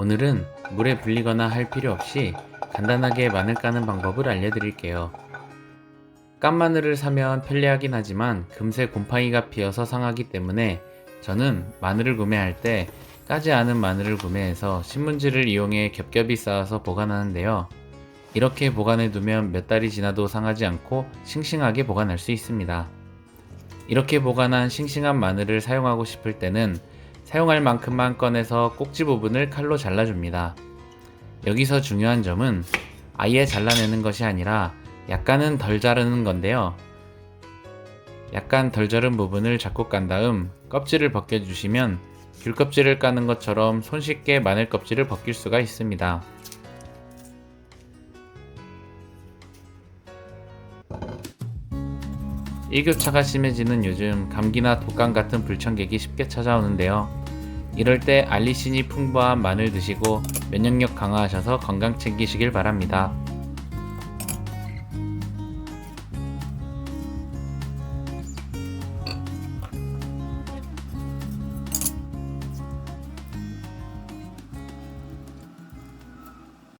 오늘은 물에 불리거나 할 필요 없이 간단하게 마늘 까는 방법을 알려드릴게요. 깐 마늘을 사면 편리하긴 하지만 금세 곰팡이가 피어서 상하기 때문에 저는 마늘을 구매할 때 까지 않은 마늘을 구매해서 신문지를 이용해 겹겹이 쌓아서 보관하는데요. 이렇게 보관해 두면 몇 달이 지나도 상하지 않고 싱싱하게 보관할 수 있습니다. 이렇게 보관한 싱싱한 마늘을 사용하고 싶을 때는 사용할 만큼만 꺼내서 꼭지 부분을 칼로 잘라줍니다. 여기서 중요한 점은 아예 잘라내는 것이 아니라 약간은 덜 자르는 건데요. 약간 덜 자른 부분을 잡고 깐 다음 껍질을 벗겨주시면 귤 껍질을 까는 것처럼 손쉽게 마늘 껍질을 벗길 수가 있습니다. 일교차가 심해지는 요즘 감기나 독감 같은 불청객이 쉽게 찾아오는데요. 이럴 때 알리신이 풍부한 마늘 드시고 면역력 강화하셔서 건강 챙기시길 바랍니다.